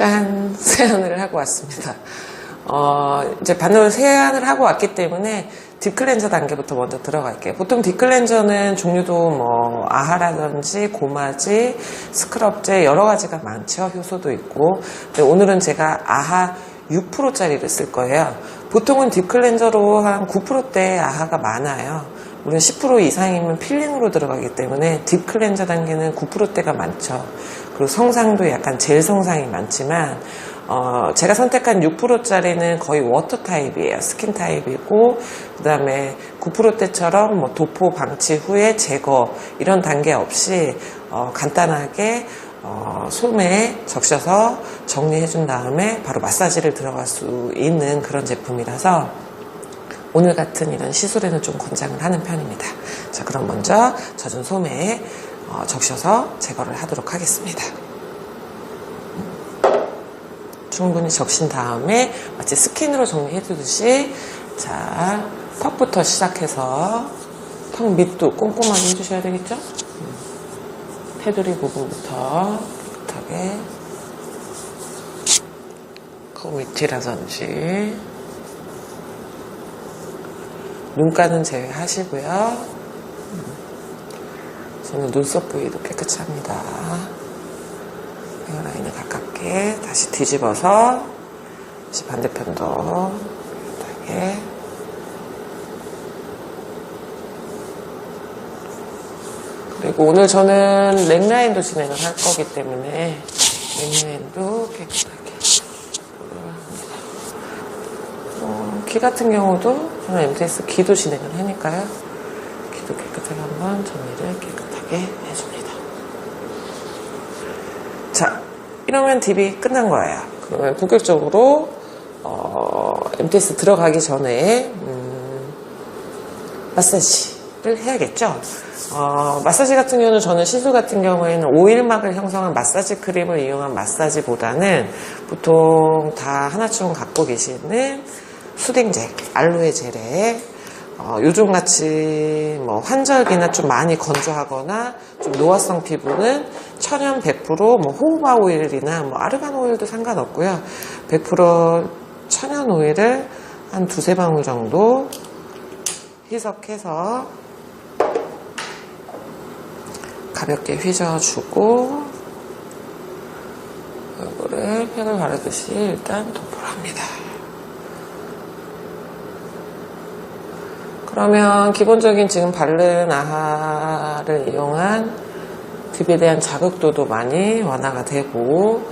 짠! 세안을 하고 왔습니다. 어, 이제 바늘 세안을 하고 왔기 때문에 딥클렌저 단계부터 먼저 들어갈게요. 보통 딥클렌저는 종류도 뭐 아하라든지 고마지, 스크럽제 여러 가지가 많죠. 효소도 있고. 근데 오늘은 제가 아하 6%짜리를 쓸 거예요. 보통은 딥클렌저로 한 9%대 아하가 많아요. 물론 10% 이상이면 필링으로 들어가기 때문에 딥 클렌저 단계는 9%대가 많죠. 그리고 성상도 약간 젤 성상이 많지만 어, 제가 선택한 6%짜리는 거의 워터 타입이에요. 스킨 타입이고, 그 다음에 9%대처럼 뭐 도포 방치 후에 제거, 이런 단계 없이, 어, 간단하게, 어, 솜에 적셔서 정리해준 다음에 바로 마사지를 들어갈 수 있는 그런 제품이라서 오늘 같은 이런 시술에는 좀 권장을 하는 편입니다. 자, 그럼 먼저 젖은 솜에 어, 적셔서 제거를 하도록 하겠습니다. 충분히 적신 다음에 마치 스킨으로 정리해주듯이 자 턱부터 시작해서 턱 밑도 꼼꼼하게 해주셔야 되겠죠? 음. 테두리 부분부터 깨끗하게 그 밑이라든지 눈가는 제외하시고요. 음. 저는 눈썹 부위도 깨끗이 합니다. 헤어라인을 가깝게 다시 뒤집어서 다시 반대편도 깨끗하게 그리고 오늘 저는 넥라인도 진행을 할 거기 때문에 넥라인도 깨끗하게 어, 귀 같은 경우도 저는 MTS 귀도 진행을 하니까요 귀도 깨끗하게 한번 정리를 깨끗하게 해줍니다 자, 이러면 딥이 끝난 거예요. 그러면 본격적으로 어, MTS 들어가기 전에 음, 마사지를 해야겠죠. 어, 마사지 같은 경우는 저는 시술 같은 경우에는 오일막을 형성한 마사지 크림을 이용한 마사지보다는 보통 다 하나쯤 갖고 계시는 수딩젤, 알로에 젤에 어, 요즘같이 뭐 환절기나 좀 많이 건조하거나 좀 노화성 피부는 천연 100%뭐 호호바 오일이나 뭐 아르간 오일도 상관없고요. 100% 천연 오일을 한 두세 방울 정도 희석해서 가볍게 휘저어주고 얼굴에 팩을 바르듯이 일단 도포를 합니다. 그러면 기본적인 지금 바른 아하를 이용한 딥에 대한 자극도도 많이 완화가 되고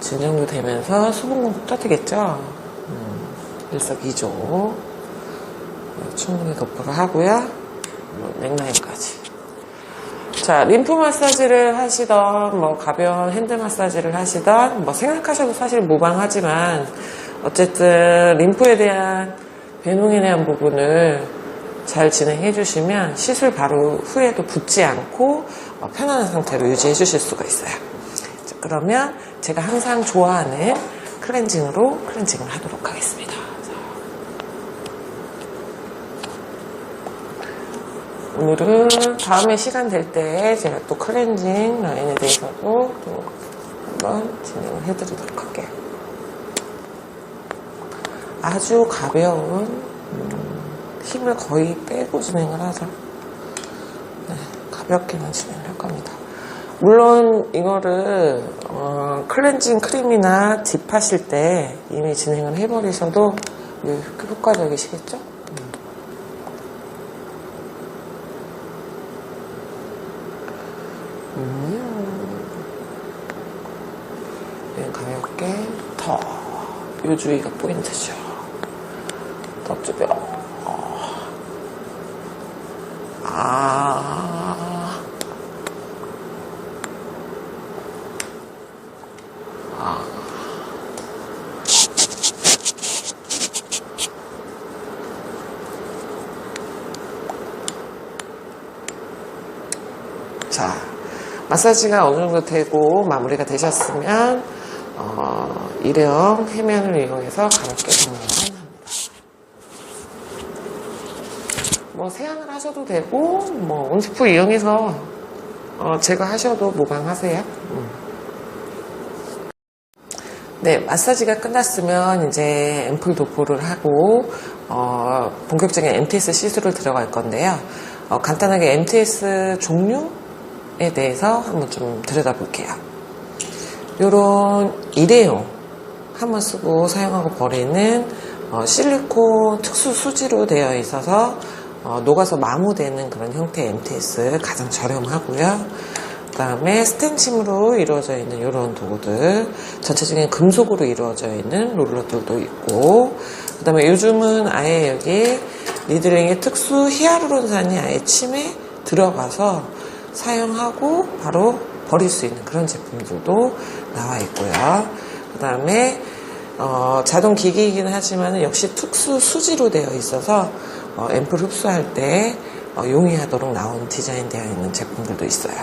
진정도 되면서 수분 공급 떠지겠죠. 음, 일석이조 충분히 도포를 하고요. 뭐 넥라인까지. 자, 림프 마사지를 하시던, 뭐, 가벼운 핸드 마사지를 하시던, 뭐, 생각하셔도 사실 무방하지만, 어쨌든, 림프에 대한, 배농에 대한 부분을 잘 진행해 주시면 시술 바로 후에도 붓지 않고 어, 편안한 상태로 유지해 주실 수가 있어요. 자, 그러면 제가 항상 좋아하는 클렌징으로 클렌징을 하도록 하겠습니다. 오늘은 다음에 시간 될 때 제가 또 클렌징 라인에 대해서도 또 한번 진행을 해드리도록 할게요. 아주 가벼운 음, 힘을 거의 빼고 진행을 하죠. 네, 가볍게만 진행을 할 겁니다. 물론 이거를 어, 클렌징 크림이나 딥 하실 때 이미 진행을 해버리셔도 효과적이시겠죠? 음. 가볍게 더. 요 주위가 포인트죠. 더 주변. 자, 마사지가 어느 정도 되고 마무리가 되셨으면 어, 일회용 해면을 이용해서 가볍게 정리를 합니다. 뭐 세안을 하셔도 되고 뭐 온수프 이용해서 어, 제거하셔도 무방하세요. 음. 네, 마사지가 끝났으면 이제 앰플 도포를 하고 어, 본격적인 MTS 시술을 들어갈 건데요. 어, 간단하게 MTS 종류 에 대해서 한번 좀 들여다볼게요. 요런 일회용 한번 쓰고 사용하고 버리는 어, 실리콘 특수 수지로 되어 있어서 어, 녹아서 마모되는 그런 형태의 MTS 가장 저렴하고요. 그 다음에 스텐침으로 이루어져 있는 이런 도구들 전체적인 금속으로 이루어져 있는 롤러들도 있고 그 다음에 요즘은 아예 여기 니드링의 특수 히아루론산이 아예 침에 들어가서 사용하고 바로 버릴 수 있는 그런 제품들도 나와 있고요. 그 다음에 어, 자동 기기이긴 하지만 역시 특수 수지로 되어 있어서 어, 앰플 흡수할 때 어, 용이하도록 나온 디자인되어 있는 제품들도 있어요.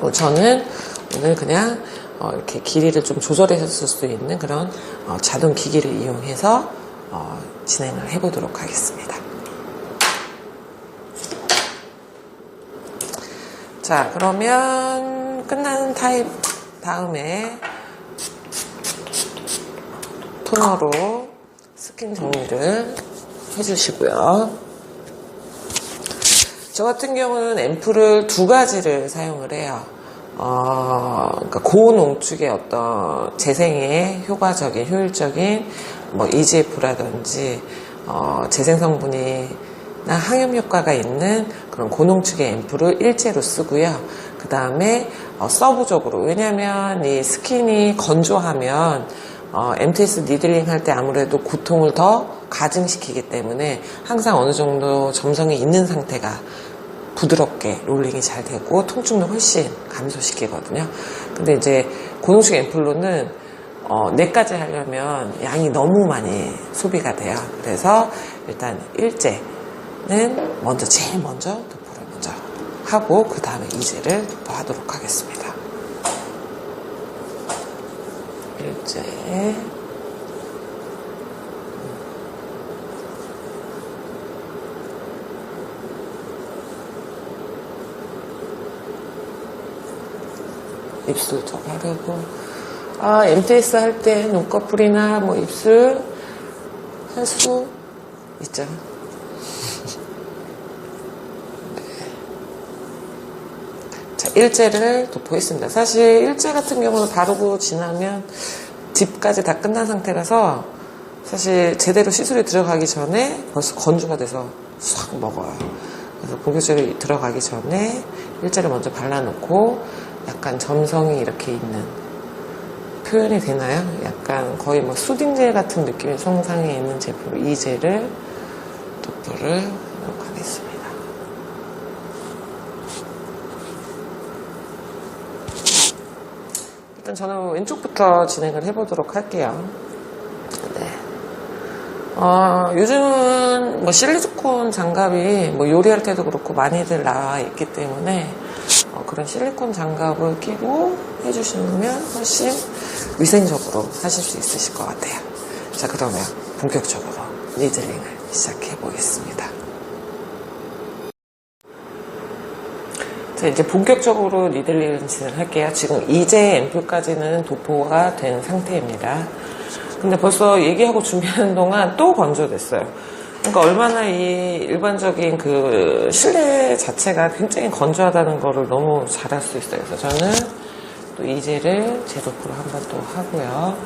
어, 저는 오늘 그냥 어, 이렇게 길이를 좀쓸수 있는 그런 어, 자동 기기를 이용해서 어, 진행을 해보도록 하겠습니다. 자, 그러면 끝난 타입 다음에 토너로 스킨 정리를 해주시고요. 저 같은 경우는 앰플을 두 가지를 사용을 해요. 어, 그러니까 고농축의 어떤 재생에 효과적인, 효율적인 뭐 EGF라든지 어, 재생 성분이나 항염 효과가 있는 그런 고농 축의 앰플을 일제로 쓰고요. 그 다음에 어, 서브적으로 왜냐하면 이 스킨이 건조하면 어, MTS 니들링 할 때 아무래도 고통을 더 가증시키기 때문에 항상 어느 정도 점성이 있는 상태가 부드럽게 롤링이 잘 되고 통증도 훨씬 감소시키거든요. 근데 이제 고농축 앰플로는 어, 뇌까지 하려면 양이 너무 많이 소비가 돼요. 그래서 일단 일제 는 먼저 제일 먼저 도포를 먼저 하고 그 다음에 이제를 도포하도록 하겠습니다. 일제 입술 좀 하려고 아 MTS 할 때 눈꺼풀이나 뭐 입술 할수 있죠. 자, 일제를 도포했습니다. 사실 일제 같은 경우는 바르고 지나면 딥까지 다 끝난 상태라서 사실 제대로 시술이 들어가기 전에 벌써 건조가 돼서 싹 먹어요. 그래서 본격적으로 들어가기 전에 일제를 먼저 발라놓고 약간 점성이 이렇게 있는 표현이 되나요? 약간 거의 뭐 수딩젤 같은 느낌의 성상에 있는 제품 이 젤을 도포를 하겠습니다. 일단 저는 왼쪽부터 진행을 해보도록 할게요. 네. 어, 요즘은 뭐 실리콘 장갑이 뭐 요리할 때도 그렇고 많이들 나와 있기 때문에 어, 그런 실리콘 장갑을 끼고 해주시면 훨씬 위생적으로 하실 수 있으실 것 같아요. 자, 그러면 본격적으로 니들링을 시작해 보겠습니다. 자, 이제 본격적으로 니들링을 진행할게요. 지금 이제 앰플까지는 도포가 된 상태입니다. 근데 벌써 얘기하고 준비하는 동안 또 건조됐어요. 그러니까 얼마나 이 일반적인 그 실내 자체가 굉장히 건조하다는 거를 너무 잘 알 수 있어요. 그래서 저는 또 이제를 제도프로 한번 또 하고요.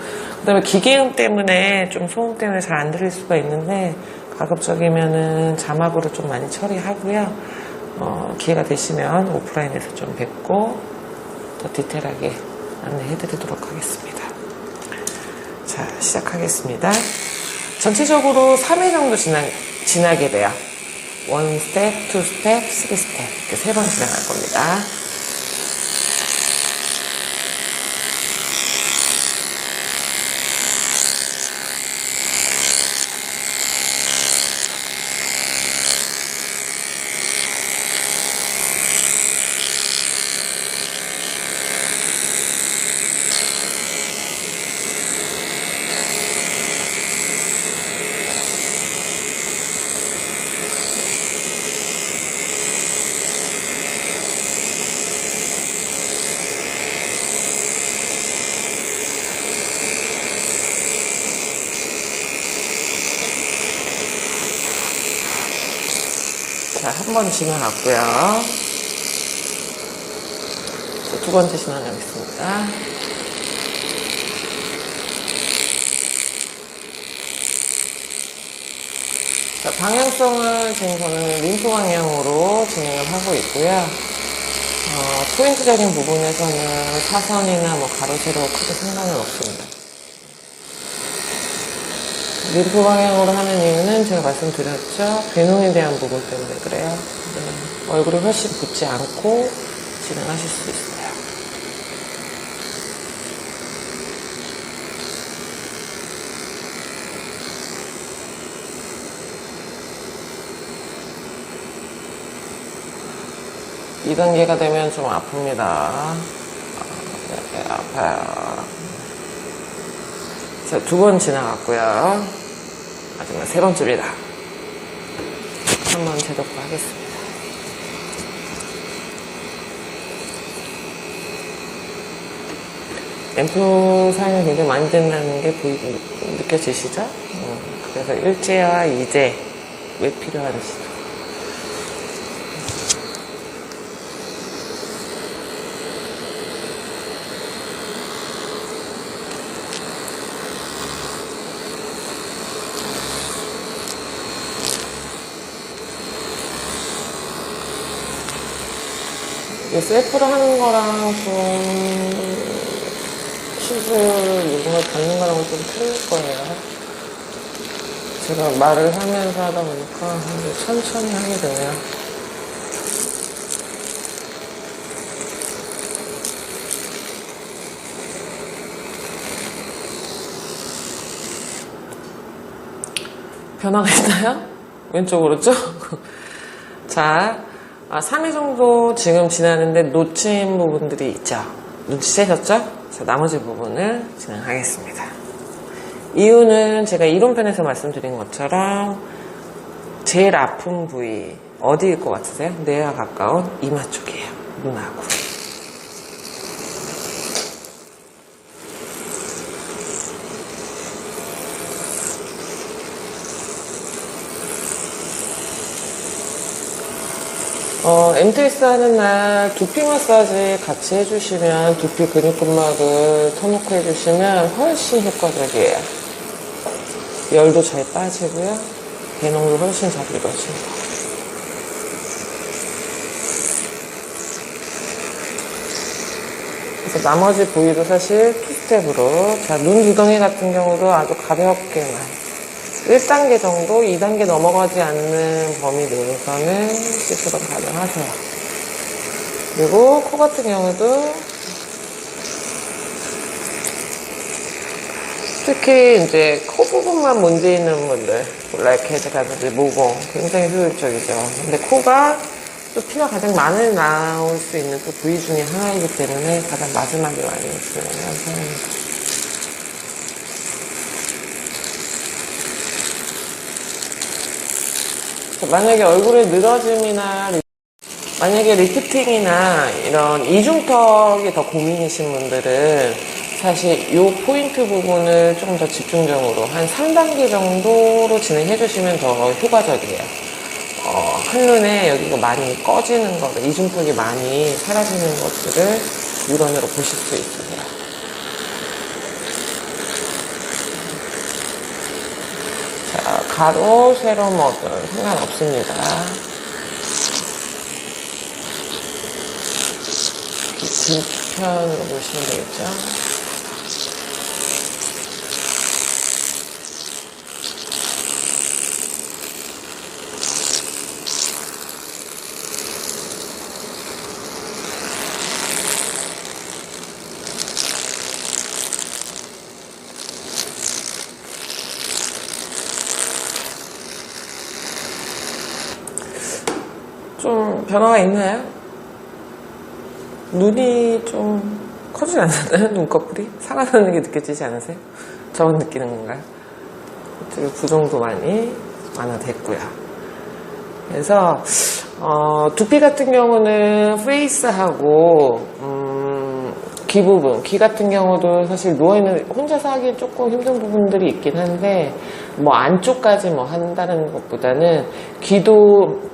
그 다음에 기계음 때문에 좀 소음 때문에 잘 안 들릴 수가 있는데 가급적이면은 자막으로 좀 많이 처리하고요. 어, 기회가 되시면 오프라인에서 좀 뵙고 더 디테일하게 안내해 드리도록 하겠습니다. 자, 시작하겠습니다. 전체적으로 3회 정도 지나, 지나게 돼요. 원 스텝, 투 스텝, 쓰리 스텝 이렇게 세번 진행할 겁니다. 한 번. 자, 두 번째 지나가겠습니다. 자, 방향성을 지금 저는 림프 방향으로 진행을 하고 있고요. 어, 포인트적인 부분에서는 사선이나 뭐 가로, 세로 크게 상관은 없습니다. 림프 방향으로 하는 이유는 제가 말씀드렸죠. 배농에 대한 부분 때문에 그래요. 네. 얼굴이 훨씬 붓지 않고 진행하실 수 있어요. 이단계가 되면 좀 아픕니다. 아, 네, 아파요. 자, 두 번 지나갔고요. 마지막 세 번째입니다. 한번 재독고 하겠습니다. 앰프 사용이 굉장히 많이 된다는 게 보이, 느껴지시죠? 어, 그래서 일제와 이제 왜 필요한지. 이 셀프로 하는 거랑 좀 시술 요금을 받는 거랑은 좀 틀릴 거예요. 제가 말을 하면서 하다 보니까 천천히 하게 되네요. 변화가 있나요? 왼쪽, 오른쪽? 자, 아, 3회 정도 지금 지나는데 놓친 부분들이 있죠. 눈치채셨죠? 자, 나머지 부분을 진행하겠습니다. 이유는 제가 이론편에서 말씀드린 것처럼 제일 아픈 부위 어디일 것 같으세요? 뇌와 가까운 이마 쪽이에요. 눈하고. 어, MTS 하는 날 두피 마사지 같이 해주시면 두피 근육근막을 터놓고 해주시면 훨씬 효과적이에요. 열도 잘 빠지고요. 배농도 훨씬 잘 이루어집니다. 그래서 나머지 부위도 사실 투스텝으로 자, 눈 두덩이 같은 경우도 아주 가볍게만 1단계 정도, 2단계 넘어가지 않는 범위 내에서는 시술은 가능하세요. 그리고 코 같은 경우도 특히 이제 코 부분만 문제 있는 분들, 블랙헤드라든지 모공 굉장히 효율적이죠. 근데 코가 또 피가 가장 많이 나올 수 있는 또 부위 중에 하나이기 때문에 가장 마지막에 많이 진행하는 사람입니다. 만약에 얼굴에 늘어짐이나 리- 만약에 리프팅이나 이런 이중턱이 더 고민이신 분들은 사실 이 포인트 부분을 조금 더 집중적으로 한 3단계 정도로 진행해 주시면 더 효과적이에요. 어, 한눈에 여기가 많이 꺼지는 거, 이중턱이 많이 사라지는 것들을 유런으로 보실 수 있으세요. 가로, 세로 뭐든 상관없습니다. 뒷편으로 보시면 되겠죠. 좀 변화가 있나요? 눈이 좀 커지지 않았나요? 눈꺼풀이? 살아나는 게 느껴지지 않으세요? 저만 느끼는 건가요? 부종도 많이 완화됐고요. 그래서 어, 두피 같은 경우는 페이스하고 음, 귀 부분, 귀 같은 경우도 사실 누워있는 혼자서 하기 조금 힘든 부분들이 있긴 한데 뭐 안쪽까지 뭐 한다는 것보다는 귀도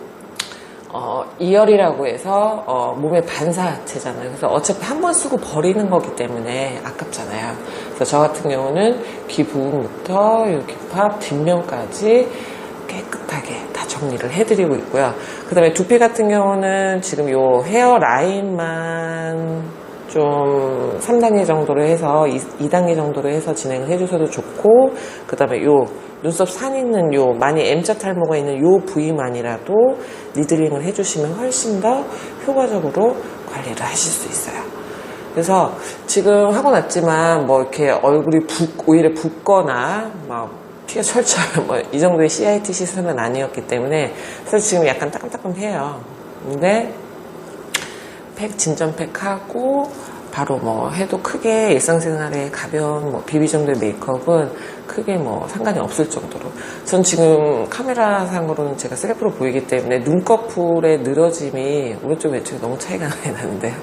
어, 이열이라고 해서 어, 몸의 반사체잖아요. 그래서 어차피 한 번 쓰고 버리는 거기 때문에 아깝잖아요. 그래서 저 같은 경우는 귀 부분부터 요 귓팝 뒷면까지 깨끗하게 다 정리를 해드리고 있고요. 그 다음에 두피 같은 경우는 지금 요 헤어 라인만 좀 3단계 정도로 해서 2, 단계 정도로 해서 진행을 해주셔도 좋고 그 다음에 요 눈썹 산 있는 요 많이 M자 탈모가 있는 요 부위만이라도 리드링을 해주시면 훨씬 더 효과적으로 관리를 하실 수 있어요. 그래서 지금 하고 났지만 뭐 이렇게 얼굴이 붓, 오히려 붓거나 막 피가 철철 뭐 이 정도의 CIT 시스템은 아니었기 때문에 사실 지금 약간 따끔따끔해요. 근데 팩 진전팩 하고 바로 뭐 해도 크게 일상생활에 가벼운 뭐 비비 정도의 메이크업은 크게 뭐 상관이 없을 정도로 전 지금 카메라 상으로는 제가 셀프로 보이기 때문에 눈꺼풀의 늘어짐이 오른쪽 왼쪽이 너무 차이가 많이 나는데요.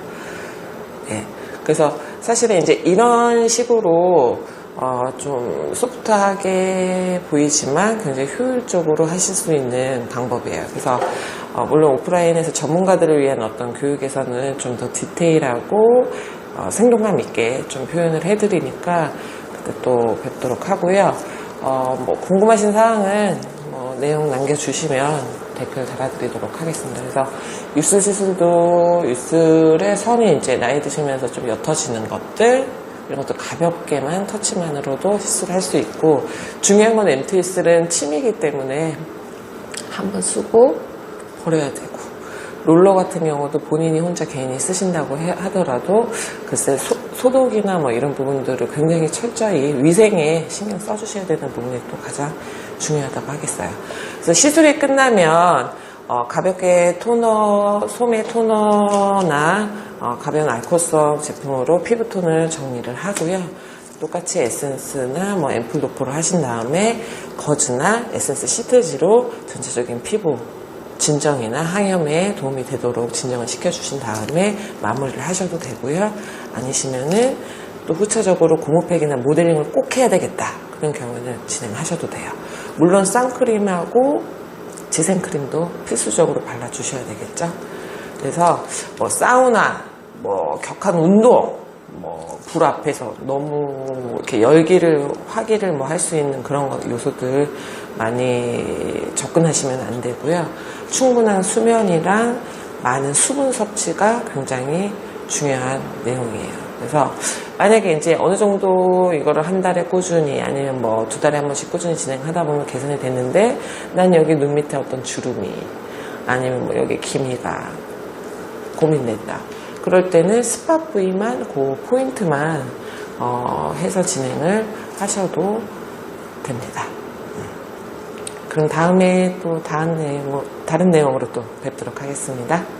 예. 그래서 사실은 이제 이런 식으로 어, 좀 소프트하게 보이지만 굉장히 효율적으로 하실 수 있는 방법이에요. 그래서 어, 물론 오프라인에서 전문가들을 위한 어떤 교육에서는 좀 더 디테일하고 어, 생동감 있게 좀 표현을 해드리니까 그때 또 뵙도록 하고요. 어, 뭐 궁금하신 사항은 뭐 내용 남겨주시면 댓글 달아드리도록 하겠습니다. 그래서 입술 시술도 입술의 선이 이제 나이 드시면서 좀 옅어지는 것들 이런 것도 가볍게만 터치만으로도 시술을 할 수 있고 중요한 건 MTS는 침이기 때문에 한번 쓰고 버려야 되고 롤러 같은 경우도 본인이 혼자 개인이 쓰신다고 해- 하더라도 글쎄 소, 독이나 뭐 이런 부분들을 굉장히 철저히 위생에 신경 써주셔야 되는 부분이 또 가장 중요하다고 하겠어요. 그래서 시술이 끝나면 어, 가볍게 토너, 소매 토너나 어, 가벼운 알코올성 제품으로 피부톤을 정리를 하고요. 똑같이 에센스나 뭐 앰플 도포를 하신 다음에 거즈나 에센스 시트지로 전체적인 피부 진정이나 항염에 도움이 되도록 진정을 시켜주신 다음에 마무리를 하셔도 되고요. 아니시면은 또 후차적으로 고무팩이나 모델링을 꼭 해야 되겠다. 그런 경우는 진행하셔도 돼요. 물론 선크림하고 지생크림도 필수적으로 발라주셔야 되겠죠. 그래서 뭐 사우나, 뭐 격한 운동, 뭐 불 앞에서 너무 이렇게 열기를 화기를 뭐 할 수 있는 그런 거- 요소들 많이 접근하시면 안 되고요. 충분한 수면이랑 많은 수분 섭취가 굉장히 중요한 내용이에요. 그래서 만약에 이제 어느 정도 이거를 한 달에 꾸준히 아니면 뭐 두 달에 한 번씩 꾸준히 진행하다 보면 개선이 됐는데 난 여기 눈 밑에 어떤 주름이 아니면 뭐 여기 기미가 고민된다. 그럴 때는 스팟 부위만 그 포인트만 어, 해서 진행을 하셔도 됩니다. 네. 그럼 다음에 또 다른 내용, 다른 내용으로 또 뵙도록 하겠습니다.